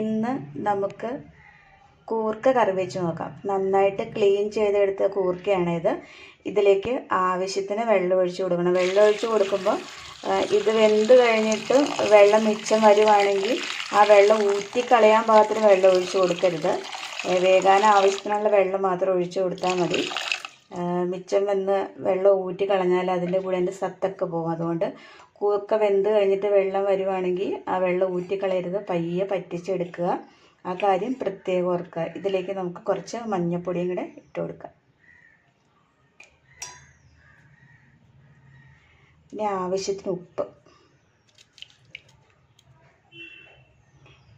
ഇന്ന് നമുക്ക് കൂർക്ക കറി വെച്ച് നോക്കാം. നന്നായിട്ട് ക്ലീൻ ചെയ്തെടുത്ത കൂർക്കയാണ് ഇത് ഇതിലേക്ക് ആവശ്യത്തിന് വെള്ളം ഒഴിച്ച് കൊടുക്കണം. വെള്ളം ഒഴിച്ച് കൊടുക്കുമ്പോൾ ഇത് വെന്ത് കഴിഞ്ഞിട്ട് വെള്ളം മിച്ചം വരുവാണെങ്കിൽ ആ വെള്ളം ഊറ്റിക്കളയാൻ പാകത്തിന് വെള്ളം ഒഴിച്ച് കൊടുക്കരുത്. വേഗാന ആവശ്യത്തിനുള്ള വെള്ളം മാത്രം ഒഴിച്ച് കൊടുത്താൽ മതി. മിച്ചം വന്ന് വെള്ളം ഊറ്റി കളഞ്ഞാൽ അതിന്റെ കൂടെ അതിന്റെ സത്തൊക്കെ പോകും. അതുകൊണ്ട് കൂർക്ക വെന്ത് കഴിഞ്ഞിട്ട് വെള്ളം വരുവാണെങ്കിൽ ആ വെള്ളം ഊറ്റിക്കളയരുത് പയ്യെ പറ്റിച്ചെടുക്കുക. ആ കാര്യം പ്രത്യേകം ഓർക്കുക. ഇതിലേക്ക് നമുക്ക് കുറച്ച് മഞ്ഞൾപ്പൊടിയും കൂടെ ഇട്ട് കൊടുക്കാം. പിന്നെ ആവശ്യത്തിന് ഉപ്പ്.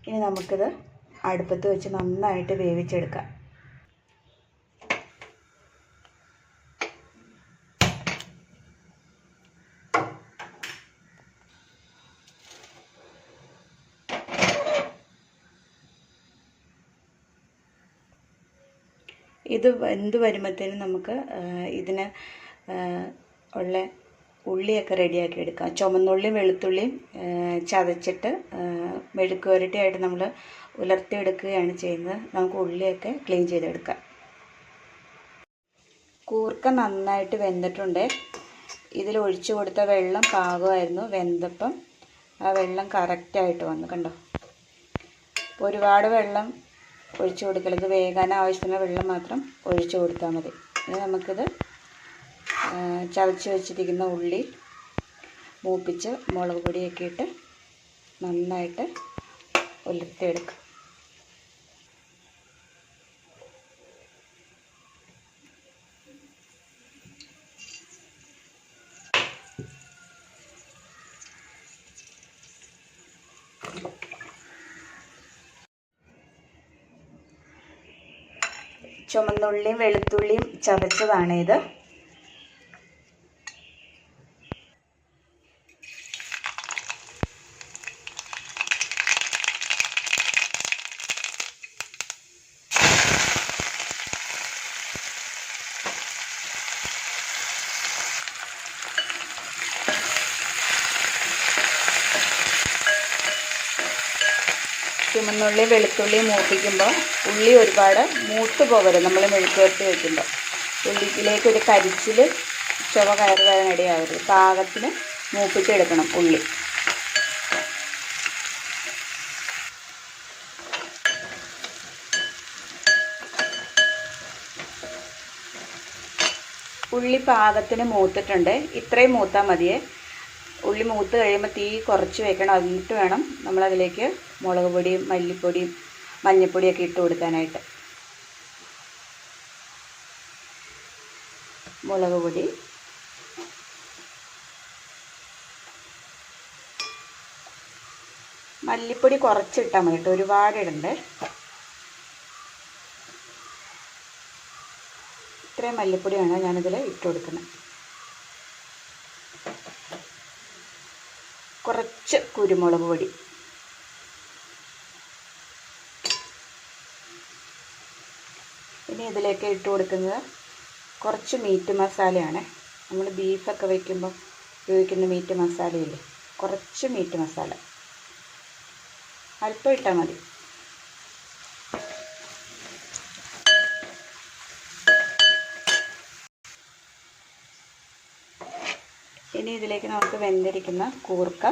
ഇനി നമുക്കിത് അടുപ്പത്ത് വെച്ച് നന്നായിട്ട് വേവിച്ചെടുക്കാം. ഇത് വെന്ത് വരുമ്പോഴത്തേനും നമുക്ക് ഇതിന് ഉള്ള ഉള്ളിയൊക്കെ റെഡിയാക്കി എടുക്കാം. ചുമന്നുള്ളിയും വെളുത്തുള്ളിയും ചതച്ചിട്ട് മെഴുക്ക് പുരട്ടിയായിട്ട് നമ്മൾ ഉലർത്തിയെടുക്കുകയാണ് ചെയ്യുന്നത്. നമുക്ക് ഉള്ളിയൊക്കെ ക്ലീൻ ചെയ്തെടുക്കാം. കൂർക്ക നന്നായിട്ട് വെന്തിട്ടുണ്ട്. ഇതിൽ ഒഴിച്ചു കൊടുത്ത വെള്ളം പാകമായിരുന്നു. വെന്തപ്പം ആ വെള്ളം കറക്റ്റായിട്ട് വന്നു. കണ്ടോ? ഒരുപാട് വെള്ളം ഒഴിച്ചു കൊടുക്കരുത് വേകാൻ ആവശ്യത്തിന് വെള്ളം മാത്രം ഒഴിച്ചു കൊടുത്താൽ മതി. ഇനി നമുക്കിത് ചതച്ച് വെച്ചിരിക്കുന്ന ഉള്ളി മൂപ്പിച്ച് മുളക് പൊടിയൊക്കെ ഇട്ട് നന്നായിട്ട് ഉലർത്തിയെടുക്കുക ചുമന്നുള്ളിയും വെളുത്തുള്ളിയും ചതച്ചതാണ് ചുമന്നുള്ളി വെളുത്തുള്ളി മൂപ്പിക്കുമ്പോൾ ഉള്ളി ഒരുപാട് മൂത്ത് പോകരുത് നമ്മൾ മെഴുക്കുവരട്ടി വെക്കുമ്പോൾ ഉള്ളിയിലേക്ക് ഒരു കരിച്ചിൽ ചുവ കയറി വരാൻ ഇടയാവരുത് പാകത്തിന് മൂപ്പിച്ചെടുക്കണം ഉള്ളി. ഉള്ളി പാകത്തിന് മൂത്തിട്ടുണ്ട്. ഇത്രയും മൂത്താൽ മതിയേ. ഉള്ളി മൂത്ത് കഴിയുമ്പോൾ തീ കുറച്ച് വെക്കണം. എന്നിട്ട് വേണം നമ്മളതിലേക്ക് മുളക് പൊടിയും മല്ലിപ്പൊടിയും മഞ്ഞൾപ്പൊടിയൊക്കെ ഇട്ട് കൊടുക്കാനായിട്ട്. മുളക് പൊടി. മല്ലിപ്പൊടി കുറച്ചിട്ടാൽ മതി കേട്ടോ. ഒരുപാട് ഇടണ്ടേ. ഇത്രയും മല്ലിപ്പൊടിയാണ് ഞാനിതിൽ ഇട്ട് കൊടുക്കുന്നത്. കുറച്ച് കുരുമുളക് പൊടി. ഇനി ഇതിലേക്ക് ഇട്ട് കൊടുക്കുന്നത് കുറച്ച് മീറ്റ് മസാലയാണ്. നമ്മൾ ബീഫൊക്കെ വയ്ക്കുമ്പോൾ ഉപയോഗിക്കുന്ന മീറ്റ് മസാലയില്ലേ? കുറച്ച് മീറ്റ് മസാല. അല്പം ഇട്ടാൽ മതി. ഇനി ഇതിലേക്ക് നമുക്ക് വെന്തിരിക്കുന്ന കൂർക്ക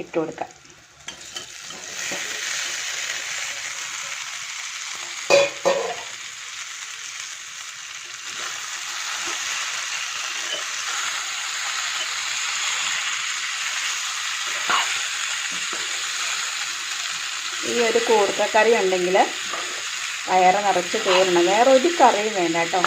ഇട്ട് കൊടുക്കാം. ഈ ഒരു കൂർക്കക്കറി ഉണ്ടെങ്കിൽ വയറ് നിറച്ച് ചോറിണം വേറെ ഒരു കറിയും വേണ്ട കേട്ടോ.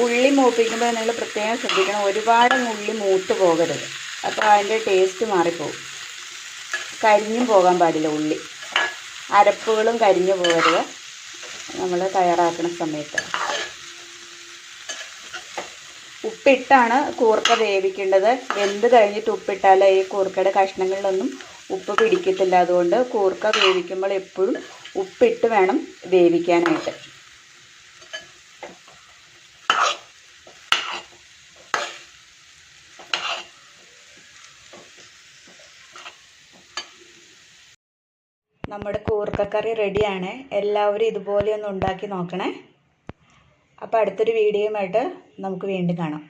ഉള്ളി മൂപ്പിക്കുമ്പോൾ നിങ്ങൾ പ്രത്യേകം ശ്രദ്ധിക്കണം. ഒരുപാട് ഉള്ളി മൂത്ത് പോകരുത്. അപ്പോൾ അതിന്റെ ടേസ്റ്റ് മാറിപ്പോകും കരിഞ്ഞും പോകാൻ പാടില്ല ഉള്ളി. അരപ്പുകളും കരിഞ്ഞു പോകരുത്. നമ്മൾ തയ്യാറാക്കുന്ന സമയത്ത്. ഉപ്പിട്ടാണ് കൂർക്ക വേവിക്കേണ്ടത്. വെന്ത് കഴിഞ്ഞിട്ട് ഉപ്പിട്ടാൽ ഈ കൂർക്കയുടെ കഷ്ണങ്ങളിലൊന്നും ഉപ്പ് പിടിക്കത്തില്ല. അതുകൊണ്ട് കൂർക്ക വേവിക്കുമ്പോൾ എപ്പോഴും ഉപ്പിട്ട് വേണം വേവിക്കാനായിട്ട്. നമ്മുടെ കൂർക്കക്കറി റെഡിയാണ്. എല്ലാവരും ഇതുപോലെ ഒന്ന് ഉണ്ടാക്കി നോക്കണേ. അപ്പോൾ അടുത്തൊരു വീഡിയോയുമായിട്ട് നമുക്ക് വീണ്ടും കാണാം.